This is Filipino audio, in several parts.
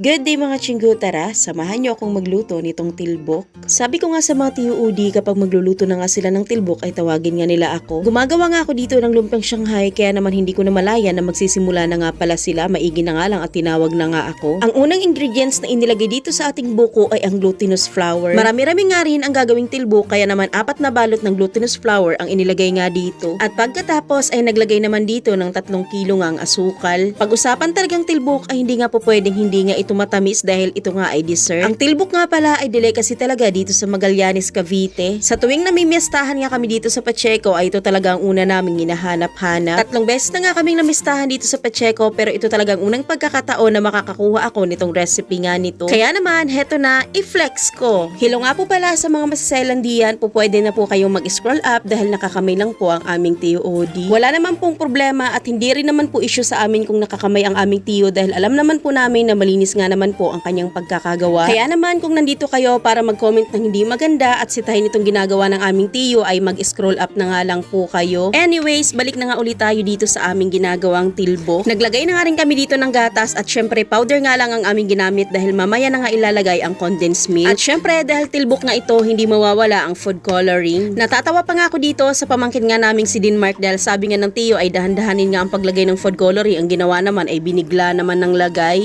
Good day mga chinggo, tara, samahan niyo akong magluto nitong tilbok. Sabi ko nga sa mga Udi, kapag magluluto na nga sila ng tilbok ay tawagin nga nila ako. Gumagawa nga ako dito ng lumpiang Shanghai kaya naman hindi ko na malaya na magsisimula na nga pala sila, maigi na nga lang at tinawag na nga ako. Ang unang ingredients na inilagay dito sa ating buko ay ang glutinous flour. Marami-rami nga rin ang gagawing tilbok kaya naman apat na balot ng glutinous flour ang inilagay nga dito. At pagkatapos ay naglagay naman dito ng tatlong kilo nga asukal. Pag-usapan talagang tilbok ay hindi nga po pwedeng hindi nga ito matamis dahil ito nga ay dessert. Ang tilbok nga pala ay delicacy talaga dito sa Magallanes, Cavite. Sa tuwing namimiestahan nga kami dito sa Pacheco ay ito talaga ang una naming hinahanap-hanap. Tatlong beses na nga kaming namistahan dito sa Pacheco pero ito talagang unang pagkakataon na makakakuha ako nitong recipe nga nito. Kaya naman, heto na, i-flex ko. Hilo nga po pala sa mga masaselandian, po pwede na po kayong mag-scroll up dahil nakakamay lang po ang aming TOD. Wala naman pong problema at hindi rin naman po issue sa amin kung nakakamay ang aming tiyo dahil alam naman po namin na malinis nga naman po ang kanyang pagkakagawa. Kaya naman kung nandito kayo para mag-comment ng hindi maganda at sitahin itong ginagawa ng aming tiyo ay mag-scroll up na nga lang po kayo. Anyways, balik na nga ulit tayo dito sa aming ginagawang tilbo. Naglagay na nga rin kami dito ng gatas at syempre powder nga lang ang aming ginamit dahil mamaya na nga ilalagay ang condensed milk. At syempre dahil tilbok nga ito, hindi mawawala ang food coloring. Natatawa pa nga ako dito sa pamangkin nga naming si Denmark dahil sabi nga ng tiyo ay dahan-dahanin nga ang paglagay ng food coloring. Ang ginawa naman ay binigla naman ng lagay.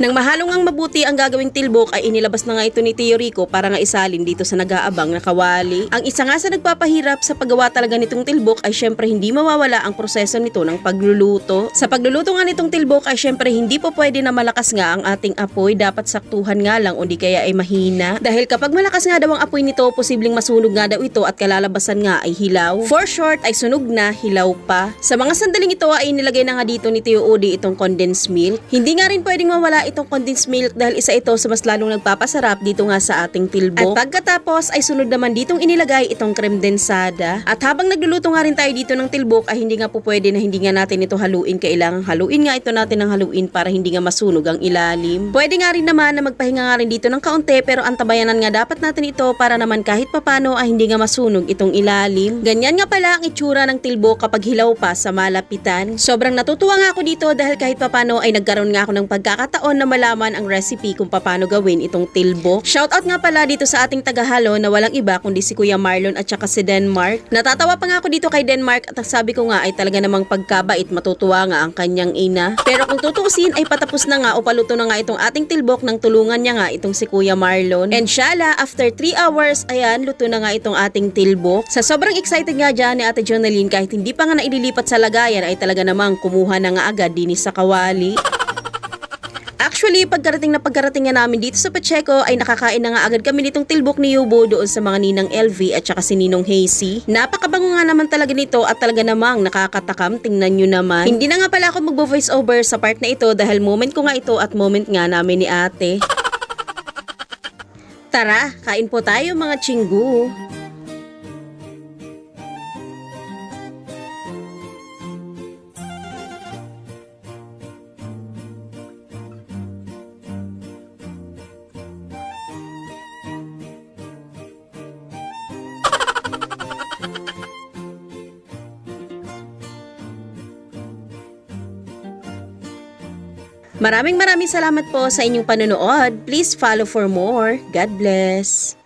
Nang mahalong ang mabuti ang gagawing tilbok ay inilabas na nga ito ni Tio Rico para nga isalin dito sa nag-aabang na kawali. Ang isa nga sa nagpapahirap sa paggawa talaga nitong tilbok ay syempre hindi mawawala ang proseso nito ng pagluluto. Sa pagluluto nga nitong tilbok ay syempre hindi po pwede na malakas nga ang ating apoy. Dapat saktuhan nga lang o di kaya ay mahina. Dahil kapag malakas nga daw ang apoy nito, posibleng masunog nga daw ito at kalalabasan nga ay hilaw. For short ay sunog na, hilaw pa. Sa mga sandaling ito ay nilagay na nga dito ni Tio Udi itong condensed milk. Hindi nga rin pwedeng mawala itong condensed milk dahil isa ito sa mas lalong nagpapasarap dito nga sa ating tilbok. At pagkatapos ay sunod naman ditong inilagay itong creme densada. At habang nagluluto nga rin tayo dito ng tilbok ay hindi nga po pwede na hindi nga natin ito haluin. Kailangan haluin nga ito natin ng haluin para hindi nga masunog ang ilalim. Pwede nga rin naman na magpahinga nga rin dito ng kaunti pero antabayanan nga dapat natin ito para naman kahit papano ay hindi nga masunog itong ilalim. Ganyan nga pala ang itsura ng tilbok kapag hilaw pa sa malapitan. Sobrang natutuwa nga ako dito dahil kahit papano ay nagkaroon nga ako ng pagkakataon na malaman ang recipe kung paano gawin itong tilbok. Shoutout nga pala dito sa ating tagahalo na walang iba kundi si Kuya Marlon at saka si Denmark. Natatawa pa nga ako dito kay Denmark at sabi ko nga ay talaga namang pagkabait matutuwa nga ang kanyang ina. Pero kung tutuusin ay patapos na nga o paluto na nga itong ating tilbok nang tulungan niya nga itong si Kuya Marlon. And syala, after 3 hours, ayan, luto na nga itong ating tilbok. Sa sobrang excited nga dyan ni Ate Jonalyn kahit hindi pa nga naililipat sa lagayan ay talaga namang kumuha na nga agad din sa kawali. Actually, pagkarating na pagkarating nga namin dito sa Pacheco ay nakakain na nga agad kami nitong tilbok ni Yubo doon sa mga ninang LV at saka si Ninong Hazy. Napakabango nga naman talaga nito at talaga namang nakakatakam. Tingnan nyo naman. Hindi na nga pala ako magbo-voice over sa part na ito dahil moment ko nga ito at moment nga namin ni ate. Tara, kain po tayo mga chinggu. Maraming maraming salamat po sa inyong panonood. Please follow for more. God bless.